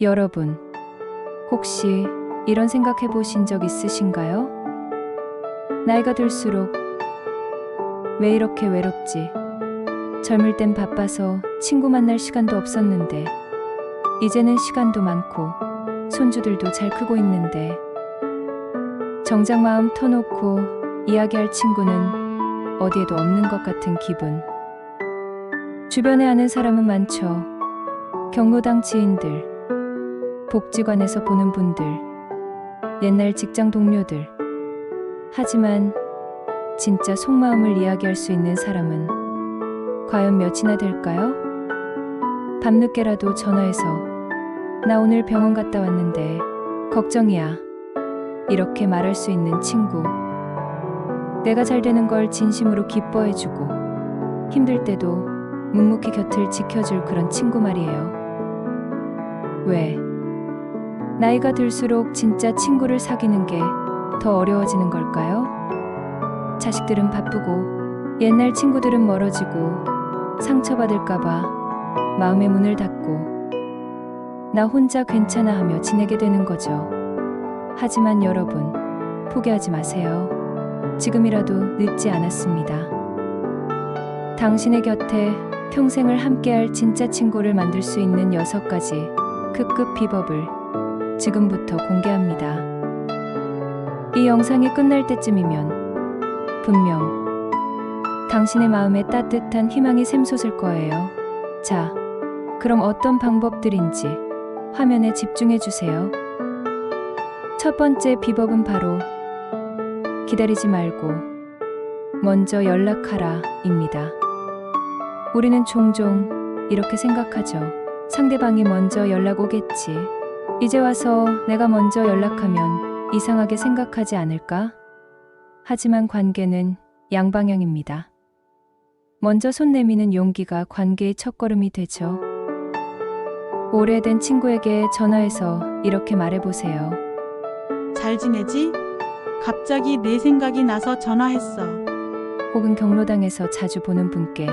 여러분, 혹시 이런 생각해 보신 적 있으신가요? 나이가 들수록 왜 이렇게 외롭지? 젊을 땐 바빠서 친구 만날 시간도 없었는데, 이제는 시간도 많고, 손주들도 잘 크고 있는데, 정작 마음 터놓고 이야기할 친구는 어디에도 없는 것 같은 기분. 주변에 아는 사람은 많죠. 경로당 지인들, 복지관에서 보는 분들, 옛날 직장 동료들. 하지만 진짜 속마음을 이야기할 수 있는 사람은 과연 몇이나 될까요? 밤늦게라도 전화해서 나 오늘 병원 갔다 왔는데 걱정이야. 이렇게 말할 수 있는 친구. 내가 잘 되는 걸 진심으로 기뻐해주고 힘들 때도 묵묵히 곁을 지켜줄 그런 친구 말이에요. 왜? 나이가 들수록 진짜 친구를 사귀는 게 더 어려워지는 걸까요? 자식들은 바쁘고 옛날 친구들은 멀어지고 상처받을까봐 마음의 문을 닫고 나 혼자 괜찮아 하며 지내게 되는 거죠. 하지만 여러분, 포기하지 마세요. 지금이라도 늦지 않았습니다. 당신의 곁에 평생을 함께할 진짜 친구를 만들 수 있는 여섯 가지 급급 비법을 지금부터 공개합니다. 이 영상이 끝날 때쯤이면 분명 당신의 마음에 따뜻한 희망이 샘솟을 거예요. 자, 그럼 어떤 방법들인지 화면에 집중해 주세요. 첫 번째 비법은 바로 기다리지 말고 먼저 연락하라 입니다. 우리는 종종 이렇게 생각하죠. 상대방이 먼저 연락 오겠지. 이제 와서 내가 먼저 연락하면 이상하게 생각하지 않을까? 하지만 관계는 양방향입니다. 먼저 손 내미는 용기가 관계의 첫걸음이 되죠. 오래된 친구에게 전화해서 이렇게 말해보세요. 잘 지내지? 갑자기 내 생각이 나서 전화했어. 혹은 경로당에서 자주 보는 분께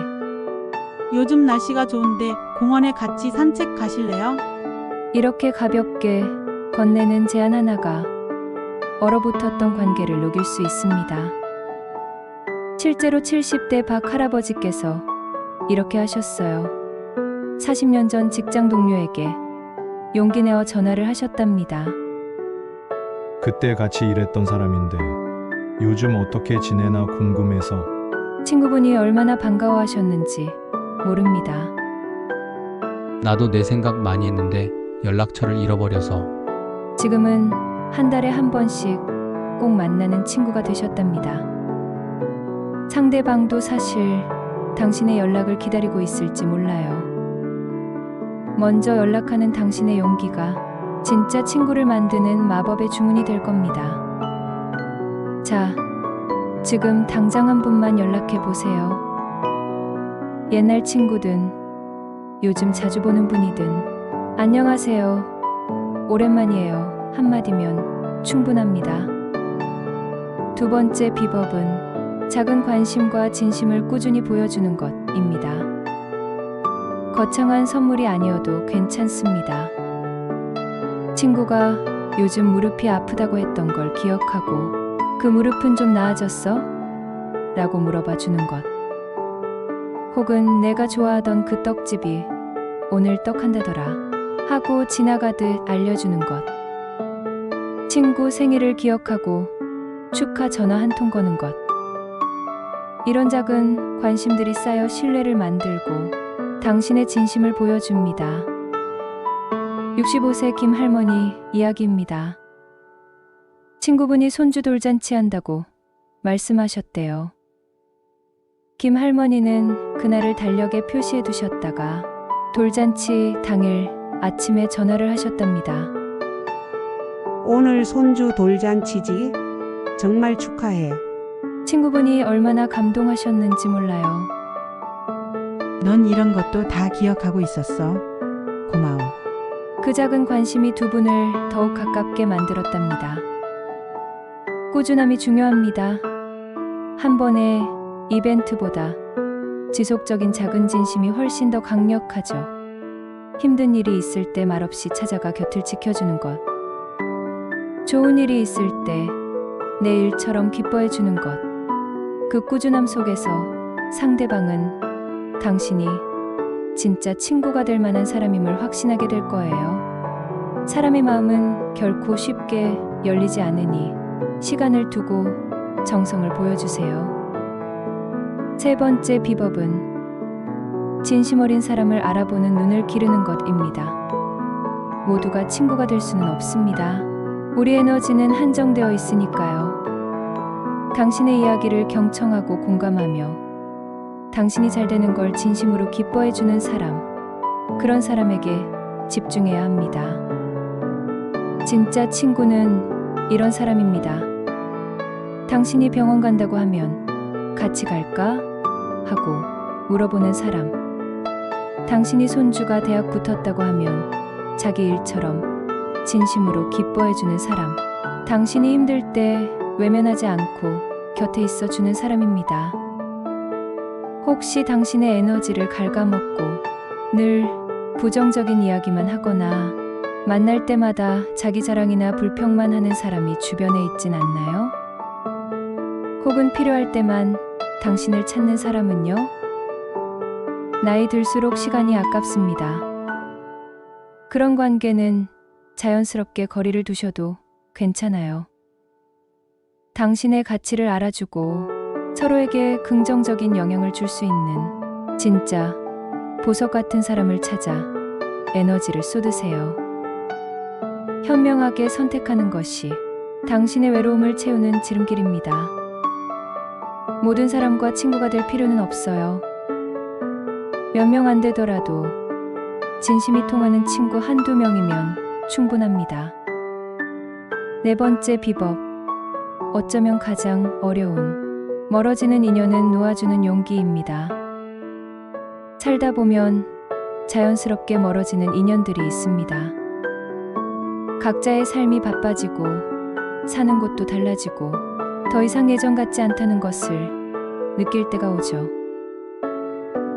요즘 날씨가 좋은데 공원에 같이 산책 가실래요? 이렇게 가볍게 건네는 제안 하나가 얼어붙었던 관계를 녹일 수 있습니다. 실제로 70대 박 할아버지께서 이렇게 하셨어요. 40년 전 직장 동료에게 용기 내어 전화를 하셨답니다. 그때 같이 일했던 사람인데 요즘 어떻게 지내나 궁금해서 친구분이 얼마나 반가워하셨는지 모릅니다. 나도 내 생각 많이 했는데 연락처를 잃어버려서 지금은 한 달에 한 번씩 꼭 만나는 친구가 되셨답니다. 상대방도 사실 당신의 연락을 기다리고 있을지 몰라요. 먼저 연락하는 당신의 용기가 진짜 친구를 만드는 마법의 주문이 될 겁니다. 자, 지금 당장 한 분만 연락해 보세요. 옛날 친구든 요즘 자주 보는 분이든 안녕하세요. 오랜만이에요. 한마디면 충분합니다. 두 번째 비법은 작은 관심과 진심을 꾸준히 보여주는 것입니다. 거창한 선물이 아니어도 괜찮습니다. 친구가 요즘 무릎이 아프다고 했던 걸 기억하고 그 무릎은 좀 나아졌어? 라고 물어봐 주는 것. 혹은 내가 좋아하던 그 떡집이 오늘 떡 한다더라 하고 지나가듯 알려주는 것. 친구 생일을 기억하고 축하 전화 한 통 거는 것. 이런 작은 관심들이 쌓여 신뢰를 만들고 당신의 진심을 보여줍니다. 65세 김 할머니 이야기입니다. 친구분이 손주 돌잔치 한다고 말씀하셨대요. 김 할머니는 그날을 달력에 표시해 두셨다가 돌잔치 당일 아침에 전화를 하셨답니다. 오늘 손주 돌잔치지? 정말 축하해. 친구분이 얼마나 감동하셨는지 몰라요. 넌 이런 것도 다 기억하고 있었어. 고마워. 그 작은 관심이 두 분을 더욱 가깝게 만들었답니다. 꾸준함이 중요합니다. 한 번의 이벤트보다 지속적인 작은 진심이 훨씬 더 강력하죠. 힘든 일이 있을 때 말없이 찾아가 곁을 지켜주는 것. 좋은 일이 있을 때 내 일처럼 기뻐해 주는 것. 그 꾸준함 속에서 상대방은 당신이 진짜 친구가 될 만한 사람임을 확신하게 될 거예요. 사람의 마음은 결코 쉽게 열리지 않으니 시간을 두고 정성을 보여주세요. 세 번째 비법은 진심 어린 사람을 알아보는 눈을 기르는 것입니다. 모두가 친구가 될 수는 없습니다. 우리 에너지는 한정되어 있으니까요. 당신의 이야기를 경청하고 공감하며 당신이 잘 되는 걸 진심으로 기뻐해 주는 사람, 그런 사람에게 집중해야 합니다. 진짜 친구는 이런 사람입니다. 당신이 병원 간다고 하면 같이 갈까? 하고 물어보는 사람. 당신이 손주가 대학 붙었다고 하면 자기 일처럼 진심으로 기뻐해주는 사람. 당신이 힘들 때 외면하지 않고 곁에 있어 주는 사람입니다. 혹시 당신의 에너지를 갉아먹고 늘 부정적인 이야기만 하거나 만날 때마다 자기 자랑이나 불평만 하는 사람이 주변에 있진 않나요? 혹은 필요할 때만 당신을 찾는 사람은요? 나이 들수록 시간이 아깝습니다. 그런 관계는 자연스럽게 거리를 두셔도 괜찮아요. 당신의 가치를 알아주고 서로에게 긍정적인 영향을 줄 수 있는 진짜 보석 같은 사람을 찾아 에너지를 쏟으세요. 현명하게 선택하는 것이 당신의 외로움을 채우는 지름길입니다. 모든 사람과 친구가 될 필요는 없어요. 몇 명 안 되더라도 진심이 통하는 친구 한두 명이면 충분합니다. 네 번째 비법. 어쩌면 가장 어려운 멀어지는 인연은 놓아주는 용기입니다. 살다 보면 자연스럽게 멀어지는 인연들이 있습니다. 각자의 삶이 바빠지고 사는 곳도 달라지고 더 이상 예전 같지 않다는 것을 느낄 때가 오죠.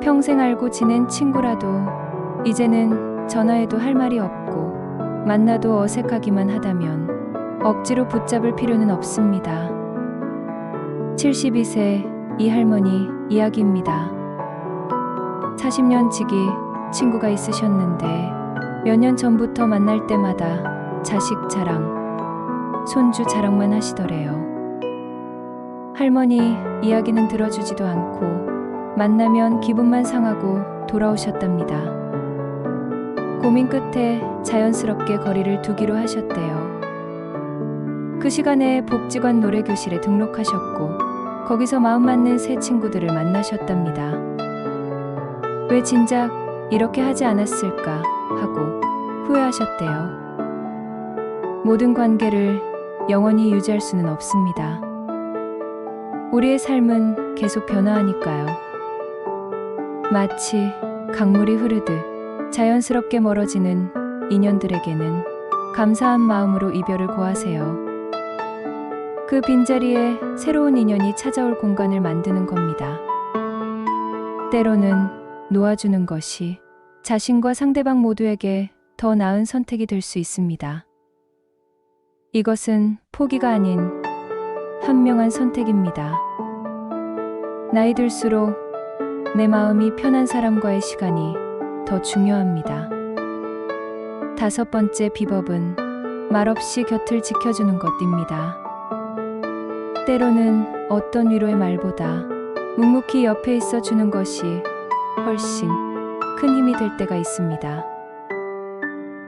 평생 알고 지낸 친구라도 이제는 전화해도 할 말이 없고 만나도 어색하기만 하다면 억지로 붙잡을 필요는 없습니다. 72세 이 할머니 이야기입니다. 40년 지기 친구가 있으셨는데 몇 년 전부터 만날 때마다 자식 자랑, 손주 자랑만 하시더래요. 할머니 이야기는 들어주지도 않고 만나면 기분만 상하고 돌아오셨답니다. 고민 끝에 자연스럽게 거리를 두기로 하셨대요. 그 시간에 복지관 노래교실에 등록하셨고 거기서 마음 맞는 새 친구들을 만나셨답니다. 왜 진작 이렇게 하지 않았을까 하고 후회하셨대요. 모든 관계를 영원히 유지할 수는 없습니다. 우리의 삶은 계속 변화하니까요. 마치 강물이 흐르듯 자연스럽게 멀어지는 인연들에게는 감사한 마음으로 이별을 고하세요. 그 빈자리에 새로운 인연이 찾아올 공간을 만드는 겁니다. 때로는 놓아주는 것이 자신과 상대방 모두에게 더 나은 선택이 될 수 있습니다. 이것은 포기가 아닌 현명한 선택입니다. 나이 들수록 내 마음이 편한 사람과의 시간이 더 중요합니다. 다섯 번째 비법은 말없이 곁을 지켜주는 것입니다. 때로는 어떤 위로의 말보다 묵묵히 옆에 있어 주는 것이 훨씬 큰 힘이 될 때가 있습니다.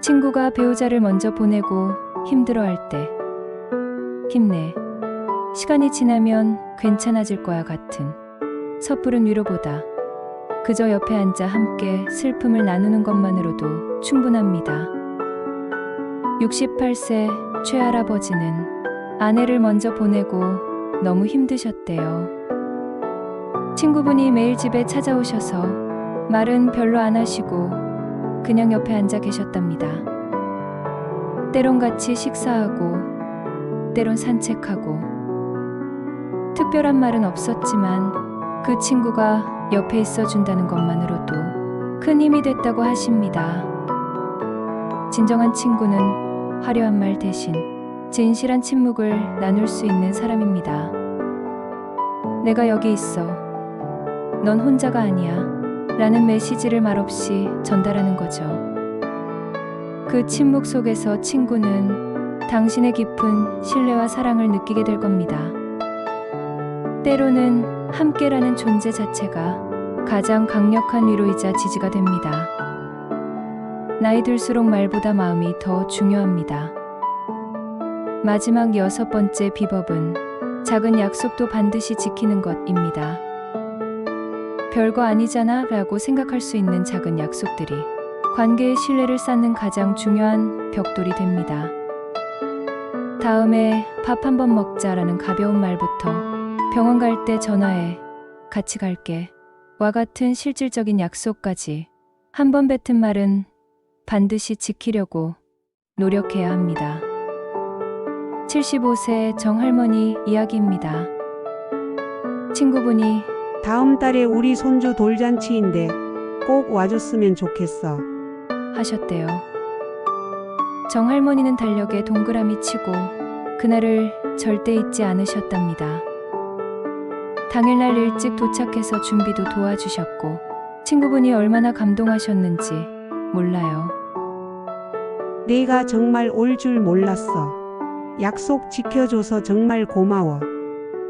친구가 배우자를 먼저 보내고 힘들어 할 때 힘내. 시간이 지나면 괜찮아질 거야 같은 섣부른 위로보다 그저 옆에 앉아 함께 슬픔을 나누는 것만으로도 충분합니다. 68세 최할아버지는 아내를 먼저 보내고 너무 힘드셨대요. 친구분이 매일 집에 찾아오셔서 말은 별로 안 하시고 그냥 옆에 앉아 계셨답니다. 때론 같이 식사하고 때론 산책하고 특별한 말은 없었지만 그 친구가 옆에 있어 준다는 것만으로도 큰 힘이 됐다고 하십니다. 진정한 친구는 화려한 말 대신 진실한 침묵을 나눌 수 있는 사람입니다. 내가 여기 있어. 넌 혼자가 아니야. 라는 메시지를 말없이 전달하는 거죠. 그 침묵 속에서 친구는 당신의 깊은 신뢰와 사랑을 느끼게 될 겁니다. 때로는 함께라는 존재 자체가 가장 강력한 위로이자 지지가 됩니다. 나이 들수록 말보다 마음이 더 중요합니다. 마지막 여섯 번째 비법은 작은 약속도 반드시 지키는 것입니다. 별거 아니잖아 라고 생각할 수 있는 작은 약속들이 관계의 신뢰를 쌓는 가장 중요한 벽돌이 됩니다. 다음에 밥 한 번 먹자라는 가벼운 말부터 병원 갈 때 전화해 같이 갈게 와 같은 실질적인 약속까지 한 번 뱉은 말은 반드시 지키려고 노력해야 합니다. 75세 정할머니 이야기입니다. 친구분이 다음 달에 우리 손주 돌잔치인데 꼭 와줬으면 좋겠어. 하셨대요. 정할머니는 달력에 동그라미 치고 그날을 절대 잊지 않으셨답니다. 당일날 일찍 도착해서 준비도 도와주셨고 친구분이 얼마나 감동하셨는지 몰라요. 내가 정말 올 줄 몰랐어. 약속 지켜줘서 정말 고마워.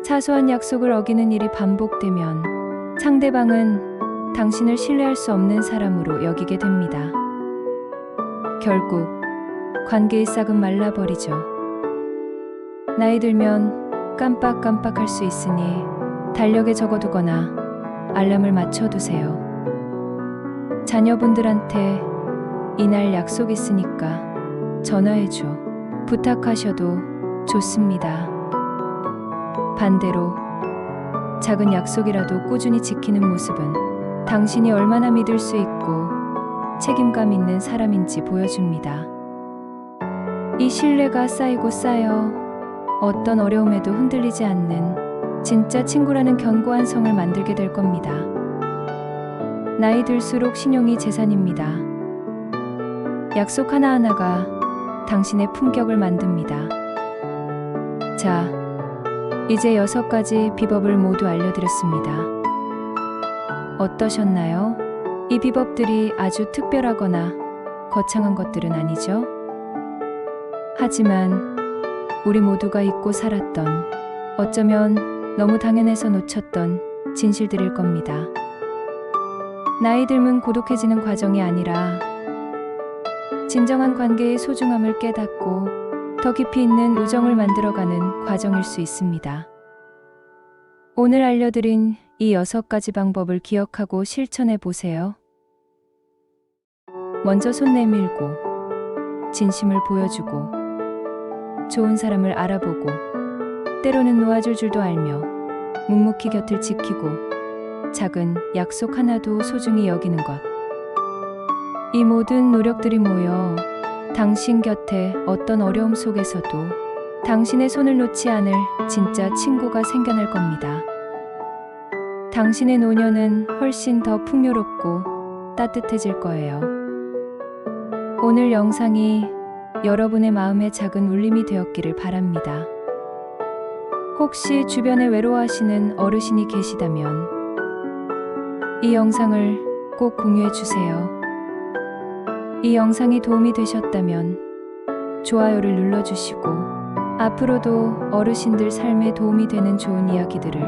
사소한 약속을 어기는 일이 반복되면 상대방은 당신을 신뢰할 수 없는 사람으로 여기게 됩니다. 결국 관계의 싹은 말라버리죠. 나이 들면 깜빡깜빡할 수 있으니 달력에 적어두거나 알람을 맞춰두세요. 자녀분들한테 이날 약속 있으니까 전화해줘. 부탁하셔도 좋습니다. 반대로 작은 약속이라도 꾸준히 지키는 모습은 당신이 얼마나 믿을 수 있고 책임감 있는 사람인지 보여줍니다. 이 신뢰가 쌓이고 쌓여 어떤 어려움에도 흔들리지 않는 진짜 친구라는 견고한 성을 만들게 될 겁니다. 나이 들수록 신용이 재산입니다. 약속 하나하나가 당신의 품격을 만듭니다. 자, 이제 여섯 가지 비법을 모두 알려드렸습니다. 어떠셨나요? 이 비법들이 아주 특별하거나 거창한 것들은 아니죠? 하지만 우리 모두가 잊고 살았던 어쩌면 너무 당연해서 놓쳤던 진실들일 겁니다. 나이 들면 고독해지는 과정이 아니라 진정한 관계의 소중함을 깨닫고 더 깊이 있는 우정을 만들어가는 과정일 수 있습니다. 오늘 알려드린 이 여섯 가지 방법을 기억하고 실천해 보세요. 먼저 손 내밀고, 진심을 보여주고, 좋은 사람을 알아보고, 때로는 놓아줄 줄도 알며, 묵묵히 곁을 지키고, 작은 약속 하나도 소중히 여기는 것. 이 모든 노력들이 모여 당신 곁에 어떤 어려움 속에서도 당신의 손을 놓지 않을 진짜 친구가 생겨날 겁니다. 당신의 노년은 훨씬 더 풍요롭고 따뜻해질 거예요. 오늘 영상이 여러분의 마음에 작은 울림이 되었기를 바랍니다. 혹시 주변에 외로워하시는 어르신이 계시다면 이 영상을 꼭 공유해 주세요. 이 영상이 도움이 되셨다면 좋아요를 눌러주시고 앞으로도 어르신들 삶에 도움이 되는 좋은 이야기들을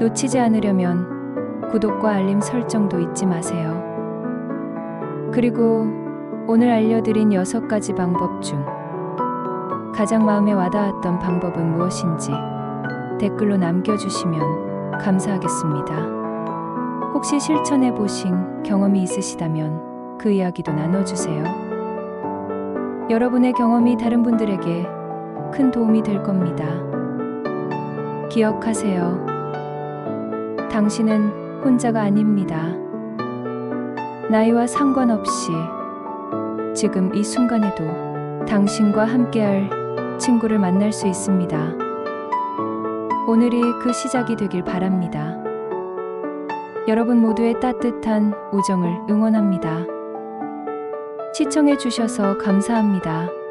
놓치지 않으려면 구독과 알림 설정도 잊지 마세요. 그리고 오늘 알려드린 여섯 가지 방법 중 가장 마음에 와닿았던 방법은 무엇인지 댓글로 남겨주시면 감사하겠습니다. 혹시 실천해 보신 경험이 있으시다면 그 이야기도 나눠주세요. 여러분의 경험이 다른 분들에게 큰 도움이 될 겁니다. 기억하세요. 당신은 혼자가 아닙니다. 나이와 상관없이 지금 이 순간에도 당신과 함께할 친구를 만날 수 있습니다. 오늘이 그 시작이 되길 바랍니다. 여러분 모두의 따뜻한 우정을 응원합니다. 시청해 주셔서 감사합니다.